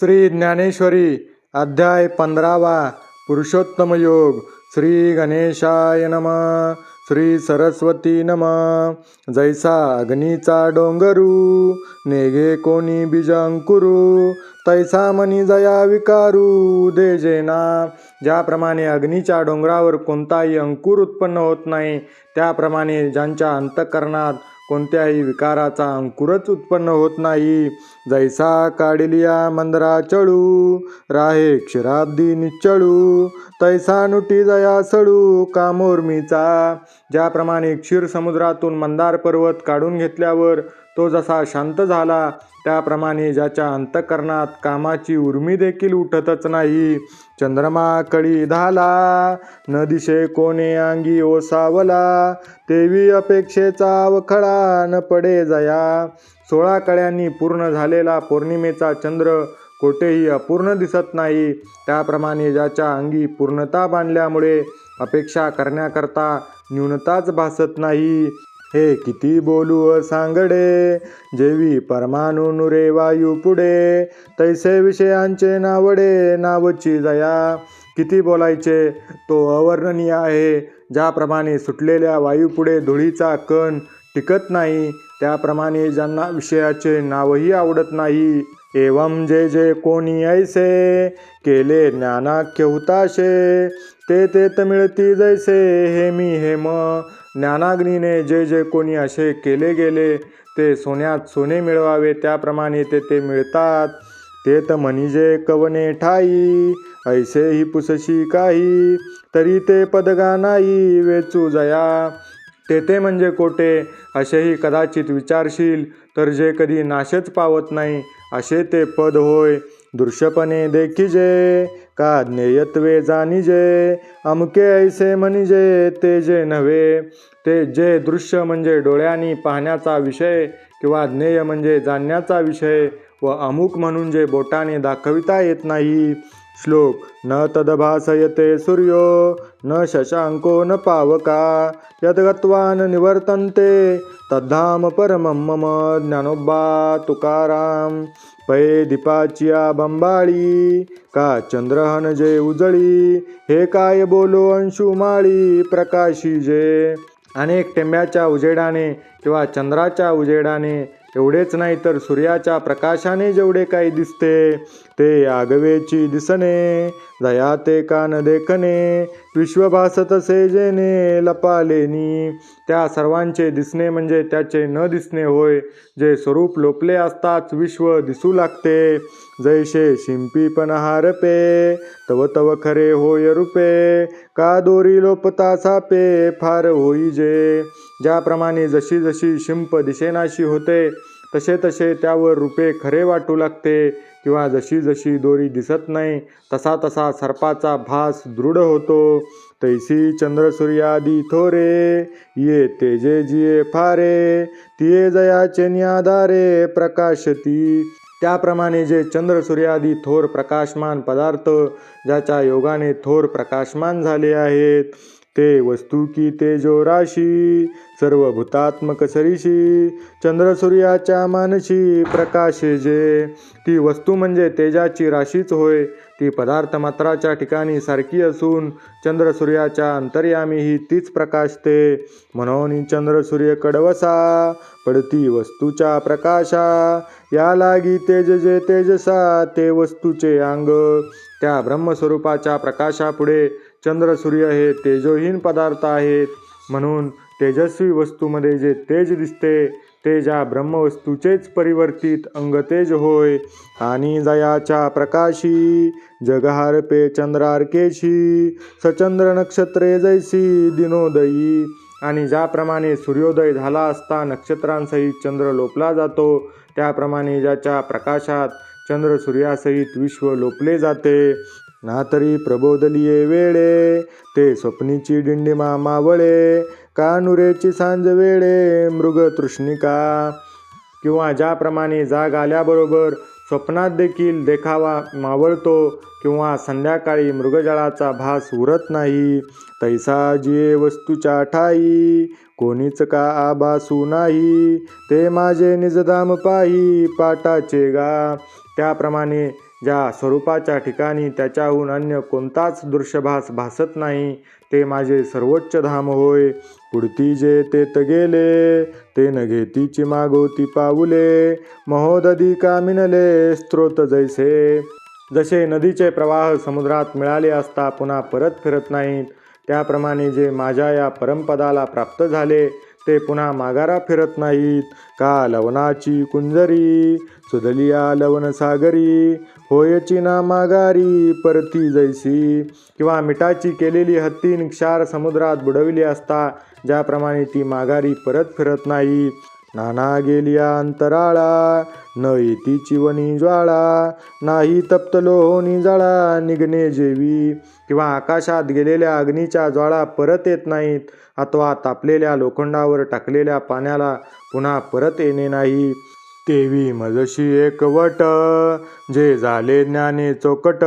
श्री ज्ञानेश्वरी अध्याय पंधरावा पुरुषोत्तम योग. श्री गणेशाय नम. श्री सरस्वती नम. जैसा अग्नीचा डोंगरू नेगे कोणी बीज अंकुरू तैसा मनी जया विकारू दे जेना. ज्याप्रमाणे अग्नीच्या डोंगरावर कोणताही अंकुर उत्पन्न होत नाही त्याप्रमाणे ज्यांच्या अंतःकरणात कोणत्याही विकाराचा अंकुरच उत्पन्न होत नाही. जैसा काढिलिया मंदरा चळू राहे क्षीराब्दी निचळू तैसा नुटी जया सळू कामोर्मीचा. ज्याप्रमाणे क्षीर समुद्रातून मंदार पर्वत काढून घेतल्यावर तो जसा शांत झाला त्याप्रमाणे ज्याच्या अंतःकरणात कामाची उर्मी देखील उठतच नाही. चंद्रमा कळी धाला न दिशे कोणे अंगी ओसावला तेवी अपेक्षेचा अवखळा न पडे जया. सोळा कळ्यांनी पूर्ण झालेला पौर्णिमेचा चंद्र कोठेही अपूर्ण दिसत नाही. त्याप्रमाणे ज्याच्या अंगी पूर्णता बांधल्यामुळे अपेक्षा करण्याकरता न्यूनताच भासत नाही. हे किती बोलू सांगडे? जेवी परमाणु नुरे वायू पुढे. तैसे विषयांचे नावडे नावची जया किती बोलायचे? तो अवर्णनीय आहे. ज्याप्रमाणे सुटलेल्या वायूपुढे धुळीचा कण टिकत नाही त्याप्रमाणे ज्यांना विषयाचे नावही आवडत नाही. एवम जे जे कोणी ऐसे केले ज्ञानाख्य हुताशे ते ते मिळती जैसे हे मी हेम. ज्ञानाग्नीने जे जे कोणी असे केले गेले ते सोन्यात सोने मिळवावे त्याप्रमाणे ते ते मिळतात. ते तर म्हणजे कवने ठाई ऐसे ही पुसशी काही तरी ते पदगा नाही वेचू जया. तेथे म्हणजे कोठे असेही कदाचित विचारशील तर जे कधी नाशच पावत नाही असे ते पद होय दृश्यपणे देखिजे. का ज्ञेयत्वे जाणीजे? अमके ऐसे म्हणजे ते जे नव्हे. ते जे दृश्य म्हणजे डोळ्यांनी पाहण्याचा विषय किंवा ज्ञेय म्हणजे जाणण्याचा विषय व अमुक म्हणून जे बोटाने दाखविता येत नाही श्लोक न तदभासयते सूर्यो न शशांको न पावका यद्गत्वा निवर्तन्ते तद्धाम परमं मम ज्ञानोबा तुकाराम पै दीपाचिया बंबाळी का चंद्रहन जे उजळी हे काय बोलो अंशुमाळी प्रकाशी जे। अनेक टेंब्याच्या उजेडाने किंवा चंद्राच्या उजेडाने एवढेच नाही तर सूर्याच्या प्रकाशाने जेवढे काही दिसते ते आगवेची दिसणे दया ते कान देखणे विश्वभासतसे जेने लपालेनी. त्या सर्वांचे दिसणे म्हणजे त्याचे न दिसणे होय. जे स्वरूप लोपले असताच विश्व दिसू लागते. जैसे शिंपी पण हारपे तव तव खरे होय रूपे. का दोरी लोपता सापे फार होई जे. ज्याप्रमाणे जशी जशी शिंप दिशेनाशी होते तसे तसे त्यावर रुपे खरे वाटू लागते. किंवा जशी जशी दोरी दिसत नाही तसा तसा सर्पाचा भास दृढ होतो. तैसी चंद्रसूर्यादी थोरे ये तेजे जिये फारे तिये जयाचे न्याधारे प्रकाशती. त्याप्रमाणे जे चंद्र सूर्यादी थोर प्रकाशमान पदार्थ ज्याच्या योगाने थोर प्रकाशमान झाले आहेत ते वस्तू की तेजो राशी. सर्व भूतात्मक सरीशी चंद्रसूर्याच्या मानशी प्रकाशे जे. ती वस्तू म्हणजे तेजाची राशीच होय. ती पदार्थ मात्राच्या ठिकाणी सारखी असून चंद्र सूर्याच्या अंतर्यामीही तीच प्रकाशते. म्हणून चंद्रसूर्य कडवसा पडती वस्तूच्या प्रकाशा. या लागी तेज जे तेजसा ते वस्तूचे अंग. त्या ब्रह्मस्वरूपाच्या प्रकाशापुढे चंद्र सूर्य हे तेजोहीन पदार्थ आहेत. म्हणून तेजस्वी वस्तूमध्ये जे तेज दिसते ते ज्या ब्रह्मवस्तूचेच परिवर्तित अंगतेज होय आणि जयाच्या प्रकाशी जगहारपे चंद्रार्केशी सचंद्र नक्षत्रे जैसी दिनोदयी आणि ज्याप्रमाणे सूर्योदय झाला असता नक्षत्रांसहित चंद्र लोपला जातो त्याप्रमाणे ज्याच्या प्रकाशात चंद्र सूर्यासहित विश्व लोपले जाते. ना तरी प्रबोधलिये वेळे ते स्वप्नीची डिंडिमा मावळे कानुरेची सांज वेळे मृग तृष्णिका. किंवा ज्याप्रमाणे जाग आल्याबरोबर स्वप्नात देखील देखावा मावळतो किंवा संध्याकाळी मृगजळाचा भास उरत नाही तैसा जिये वस्तूच्या ठाई कोणीच का आभासू नाही ते माझे निजदाम पाही पाटाचे गा. त्याप्रमाणे ज्या स्वरूपाच्या ठिकाणी त्याच्याहून अन्य कोणताच दृश्यभास भासत नाही ते माझे सर्वोच्च धाम होय. पुढती जे ते गेले ते न घेतीची मागोती पाऊले. महोदधी कामिनले स्त्रोत जैसे. जसे नदीचे प्रवाह समुद्रात मिळाले असता पुन्हा परत फिरत नाहीत त्याप्रमाणे जे माझ्या या परमपदाला प्राप्त झाले ते पुन्हा माघारा फिरत नाहीत. का लवणाची कुंजरी? सुधलिया लवण सागरी. होयची ना माघारी परती जैसी. किंवा मिठाची केलेली हत्तीन क्षार समुद्रात बुडविली असता ज्याप्रमाणे ती माघारी परत फिरत नाही नाना गेलिया अंतराळा न येती चिवणी ज्वाळा नाही तप्तलो होनी जाळा निघणे जेवी. किंवा आकाशात गेलेल्या अग्नीच्या ज्वाळा परत येत नाहीत अथवा तापलेल्या लोखंडावर टाकलेल्या पाण्याला पुन्हा परत येणे नाही. तेवी मजशी एकवट जे झाले ज्ञाने चोकट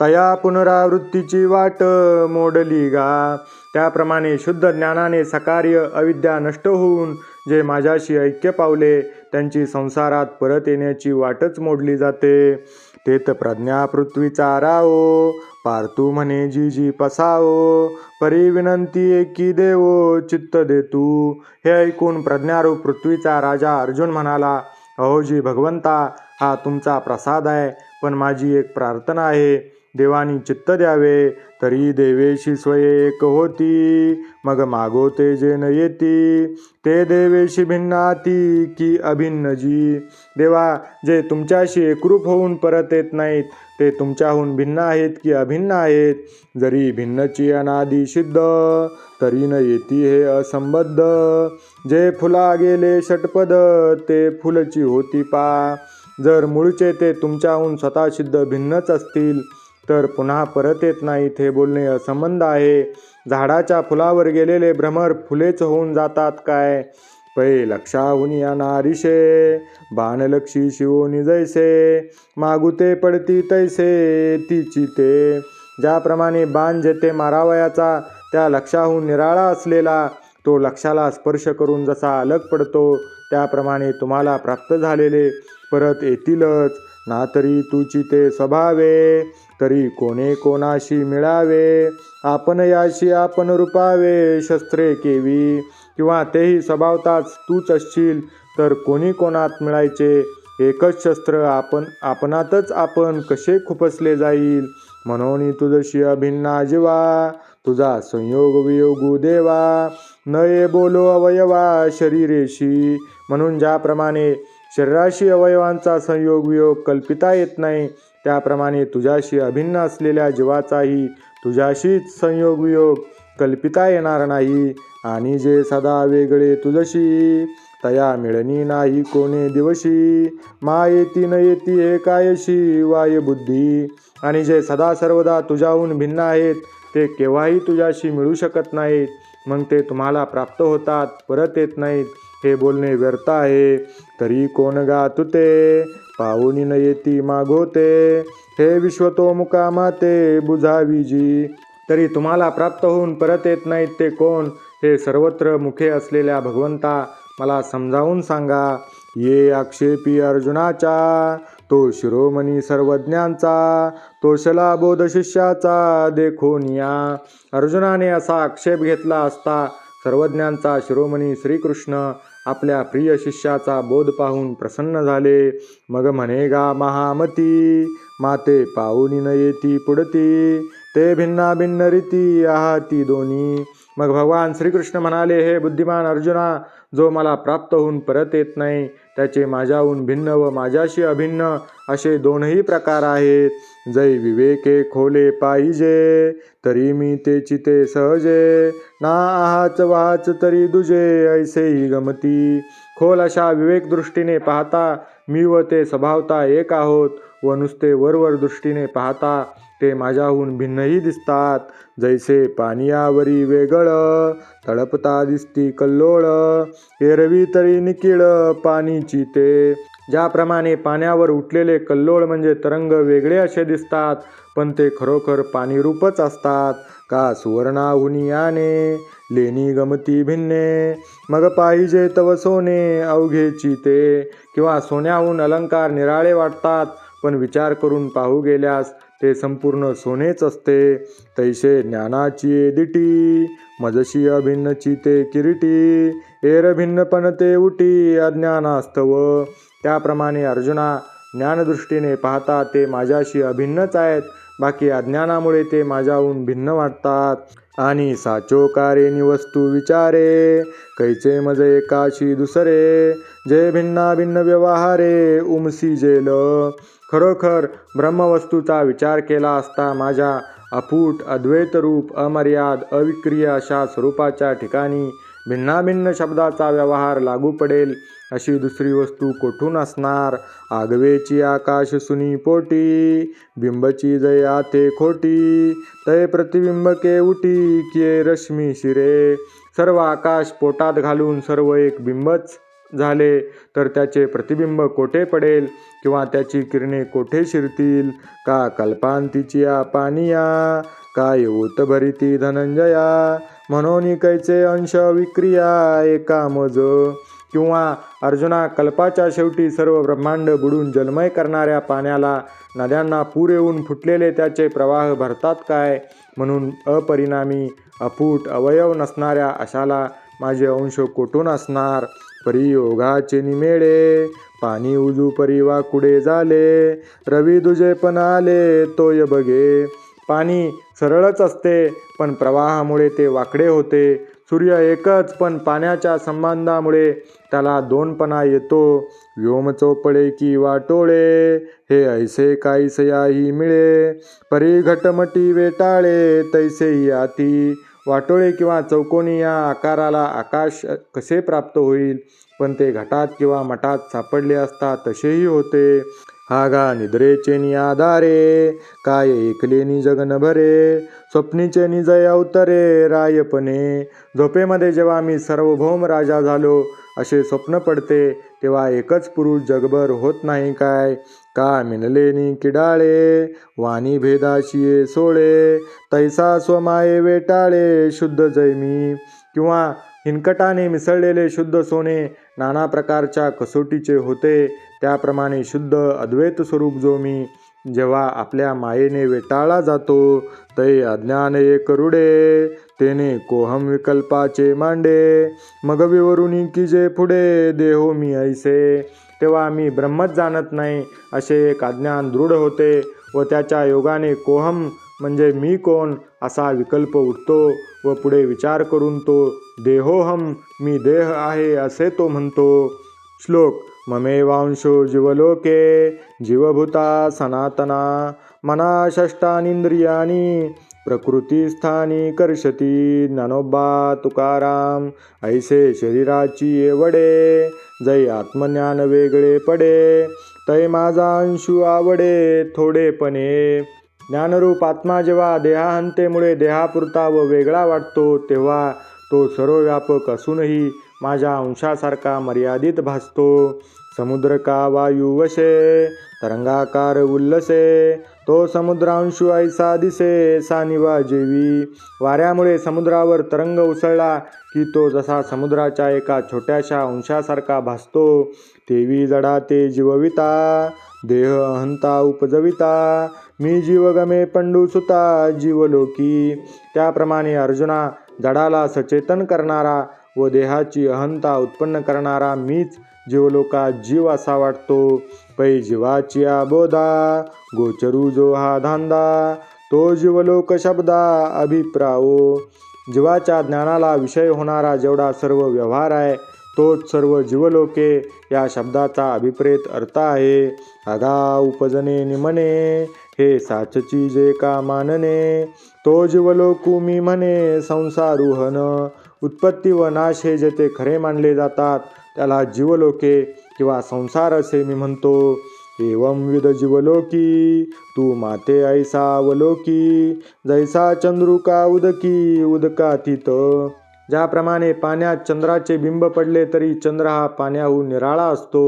तया पुनरावृत्तीची वाट मोडली गा. त्याप्रमाणे शुद्ध ज्ञानाने सकार्य अविद्या नष्ट होऊन जे माझ्याशी ऐक्य पावले त्यांची संसारात परत येण्याची वाटच मोडली जाते. तेत प्रज्ञा पृथ्वीचा राओ पार्थू म्हणे जी जी पसाओ. परी विनंती एकी देवो चित्त दे तू. हे ऐकून प्रज्ञारूप पृथ्वीचा राजा अर्जुन म्हणाला अहोजी भगवंता हा तुमचा प्रसाद आहे पण माझी एक प्रार्थना आहे. देवानी चित्त द्यावे तरी देवेशी स्वये एक होती. मग मागोते जे न येती. ते देवेशी भिन्नाती की अभिन्न जी. देवा जे तुमच्याशी एकरूप होऊन परत येत नाहीत ते तुमच्याहून भिन्न आहेत की अभिन्न आहेत? जरी भिन्नची अनादी सिद्ध तरी न येती हे असंबद्ध. जे फुला गेले षटपद ते फुलची होती पा. जर मूळचे ते तुमच्याहून स्वतः सिद्ध भिन्नच असतील तर पुन्हा परत येत नाहीत हे बोलणे असंबंध आहे. झाडाच्या फुलावर गेलेले भ्रमर फुलेच होऊन जातात काय? पै लक्षाहून या नारिशे बाणलक्षी शिवोनी जैसे मागुते पडती तैसे तिची ते. ज्याप्रमाणे बाण जेथे मारावयाचा त्या लक्षाहून निराळा असलेला तो लक्षाला स्पर्श करून जसा अलग पडतो त्याप्रमाणे तुम्हाला प्राप्त झालेले परत येतीलच. ना तरी तुची ते स्वभावे. तरी कोणे कोणाशी मिळावे? आपण याशी आपण रूपावे शस्त्रे केवी. किंवा तेही स्वभावताच तूच असशील तर कोणी कोणात मिळायचे? एकच शस्त्र आपण आपणातच आपण कसे खुपसले जाईल? म्हणून तुझशी अभिन्ना जीवा तुझा संयोग वियोगू देवा. न बोलो अवयवा शरीरेशी. म्हणून ज्याप्रमाणे शरीराशी अवयवांचा संयोग वियोग कल्पिता येत नाही त्याप्रमाणे तुझ्याशी अभिन्न असलेल्या जीवाचाही तुझ्याशीच संयोग वियोग कल्पिता येणार नाही. आणि जे सदा वेगळे तुझशी तया मिळणी नाही कोणे दिवशी. मा येती न येती हे कायशी वाय बुद्धी. आणि जे सदा सर्वदा तुझ्याहून भिन्न आहेत ते केव्हाही तुझ्याशी मिळू शकत नाहीत. मग ते तुम्हाला प्राप्त होतात परत येत नाहीत. हे बोलणे व्यर्थ आहे. तरी कोण गातुते? तुते न येती मागोते. हे विश्वतो मुकामाते बुझावी जी तरी तुम्हाला प्राप्त होऊन परत येत नाहीत ते कोण? हे सर्वत्र मुखे असलेल्या भगवंता मला समजावून सांगा. ये आक्षेपी अर्जुनाचा तो शिरोमणी सर्वज्ञांचा तो शलाबोध शिष्याचा देखोनिया अर्जुनाने असा आक्षेप घेतला असता सर्वज्ञांचा शिरोमणी श्रीकृष्ण आपल्या प्रिय शिष्याचा बोध पाहून प्रसन्न झाले. मग म्हणे गा महामती माते पाहुनी न येती पुढती ते भिन्ना भिन्न रीती आहाती दोन्ही मग भगवान श्रीकृष्ण म्हणाले हे बुद्धिमान अर्जुना जो मला प्राप्त होऊन परत येत नाही त्याचे माझ्याहून भिन्न व माझ्याशी अभिन्न असे दोनही प्रकार आहेत. जै विवेके खोले पाहिजे तरी मी ते चिते सहजे. ना आहाच वाच तरी दुजे ऐसेही गमती. खोल अशा विवेक दृष्टीने पाहता मी व ते स्वभावता एक आहोत व नुसते वरवर दृष्टीने पाहता ते माझ्याहून भिन्नही दिसतात. जैसे पानियावरी वेगळ तळपता दिसती कल्लोळ एरवी तरी निकिळ पाणीची ते. ज्याप्रमाणे पाण्यावर उठलेले कल्लोळ म्हणजे तरंग वेगळे असे दिसतात पण ते खरोखर पाणीरूपच असतात. का सुवर्णाहुनी आणे लेणी गमती भिन्ने मग पाहिजे तव सोने अवघे चिते किंवा सोन्याहून अलंकार निराळे वाटतात पण विचार करून पाहू गेल्यास ते संपूर्ण सोनेच असते. तैसे ज्ञानाची दिटी मजशी अभिन्न चिते किरीटी. एर भिन्नपण ते उटी अज्ञानास्तव. त्याप्रमाणे अर्जुना ज्ञानदृष्टीने पाहता ते माझ्याशी अभिन्नच आहेत. बाकी अज्ञानामुळे ते माझ्याहून भिन्न वाटतात. आणि साचोकारेनी वस्तू विचारे कैचे मज एकाशी दुसरे जे भिन्ना भिन्न व्यवहारे उमसी जेल. खरोखर ब्रह्मवस्तूचा विचार केला असता माझ्या अफूट अद्वैत रूप अमर्याद अविक्रिय अशा स्वरूपाच्या ठिकाणी भिन्नाभिन्न शब्दाचा व्यवहार लागू पडेल. अशी दुसरी वस्तू कोठून असणार? आगवेची आकाश सुनी पोटी बिंबची जया ते खोटी तय प्रतिबिंब के उटी किये रश्मी शिरे. सर्व आकाश पोटात घालून सर्व एक बिंबच झाले तर त्याचे प्रतिबिंब कोठे पडेल? किंवा त्याची किरणे कोठे शिरतील? का कल्पांतीची पानिया काय ओत भरिती धनंजया? म्हणून कैचे अंश विक्रिया एका मज किंवा अर्जुना कल्पाच्या शेवटी सर्व ब्रह्मांड बुडून जलमय करणाऱ्या पाण्याला नद्यांना पूर येऊन फुटलेले त्याचे प्रवाह भरतात काय? म्हणून अपरिणामी अफूट अवयव नसणाऱ्या अशाला माझे अंश कोठून असणार. परियोगाचे निमेळे पाणी उजू परिवा कुडे झाले. रवी दुजे पण आले तोय बघे. पाणी सरळच असते पण प्रवाहामुळे ते वाकडे होते. सूर्य एकच पण पाण्याच्या संबंधामुळे त्याला दोनपणा येतो. व्योम चोपडे की वाटोळे हे ऐसे काहीसयाही मिळे. परी घटमटी वेटाळे तैसेही आती. वाटोळे किंवा चौकोनी या आकाराला आकाश कसे प्राप्त होईल? पण ते घटात किंवा मठात सापडले असता तसेही होते. हागा निद्रेचे नि आधारे काय ऐकले जगन भरे स्वप्नीचे निजय अवतरे रायपणे. झोपेमध्ये जेव्हा मी सार्वभौम राजा झालो असे स्वप्न पडते तेव्हा एकच पुरुष जगभर होत नाही काय? का मिनलेनी किडाळे वाणी भेदाशिये सोळे तैसा स्वमाये वेटाळे शुद्ध जैमी किंवा हिनकटाने मिसळलेले शुद्ध सोने नाना प्रकारच्या कसोटीचे होते. त्याप्रमाणे शुद्ध अद्वैत स्वरूप जो मी जेव्हा आपल्या मायेने वेटाळला जातो तै अज्ञान एक रुडे तेने कोहम विकल्पाचे मांडे मग की जे पुढे देहो मी ऐसे. तेव्हा मी ब्रह्मच जाणत नाही असे एक अज्ञान दृढ होते व त्याच्या योगाने कोहम म्हणजे मी कोण असा विकल्प उठतो. व पुढे विचार करून तो देहोहम मी देह आहे असे तो म्हणतो. श्लोक ममेवांशो जीवलोके जीवभूता सनातना मना षष्टानिंद्रियाणी प्रकृतीस्थानी कर्षती ज्ञानोबा तुकाराम ऐसे शरीराची एवडे जै आत्मज्ञान वेगळे पडे तै माझा अंशू आवडे थोडेपणे ज्ञानरूप आत्मा जेव्हा देहांतेमुळे देहापुरता व वेगळा वाटतो तेव्हा तो सर्वव्यापक असूनही माझ्या अंशासारखा मर्यादित भासतो. समुद्र का वायू वशे तरंगाकार उल्लसे तो समुद्रांशु ऐसा दिसे सानिवा जेवी. वाऱ्यामुळे समुद्रावर तरंग उसळला की तो जसा समुद्राच्या एका छोट्याशा अंशासारखा भासतो तेवी जडा ते जीवविता देह अहंता उपजविता. मी जीवगमे पंडुसुता जीवलोकी. त्याप्रमाणे अर्जुना जडाला सचेतन करणारा व देहाची अहंता उत्पन्न करणारा मीच जीवलोकात जीव असा वाटतो. पै जीवाची आबोधा गोचरू जो हा धांदा तो जीवलोक शब्दा अभिप्राओ जीवाच्या ज्ञानाला विषय होणारा जेवढा सर्व व्यवहार आहे तोच सर्व जीवलोके या शब्दाचा अभिप्रेत अर्थ आहे. अगा उपजने निमने हे साचची जे का मानने तो जीवलोकू मी म्हणे संसारुहन उत्पत्ती व नाश हे जेथे खरे मानले जातात त्याला जीवलोके किंवा संसार असे मी म्हणतो. एवं विध जीवलोकी तू माते ऐसा अवलोकी जैसा चंद्रुका उदकी उदकातीत ज्याप्रमाणे पाण्यात चंद्राचे बिंब पडले तरी चंद्र हा पाण्याहून निराळा असतो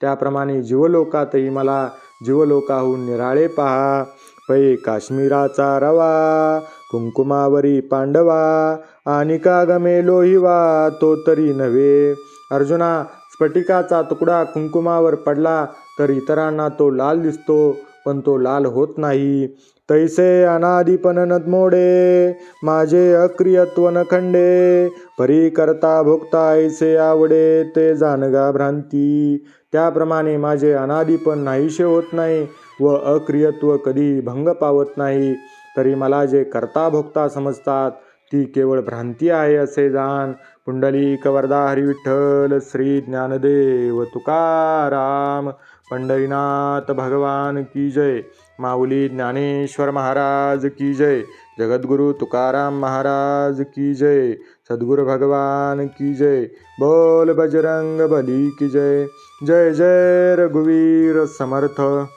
त्याप्रमाणे जीवलोकातही मला जीवलोकाहून निराळे पहा. पै काश्मीराचा रवा कुंकुमावरी पांडवा आणि का गमे लोहिवा तो तरी नव्हे. अर्जुना स्फटिकाचा तुकडा कुंकुमावर पडला तर इतरांना तो लाल दिसतो पण तो लाल होत नाही. तैसे अनादिपन नदमोडे माझे अक्रियत्व न खंडे परी करता भोगता ऐसे आवडे ते जानगा भ्रांती. त्याप्रमाणे माझे अनादिपण नाहीसे होत नाही व अक्रियत्व कधी भंग पावत नाही. तरी मला जे करता भोगता समजतात ती केवळ भ्रांती आहे असे जाण. पुंडलिक वरदा हरी विठ्ठल श्री ज्ञानदेव तुकाराम. पंढरीनाथ भगवान की जय. माऊली ज्ञानेश्वर महाराज की जय. जगद्गुरु तुकाराम महाराज की जय. सद्गुरु भगवान की जय. बोल बजरंग बली की जय. जय जय रघुवीर समर्थ.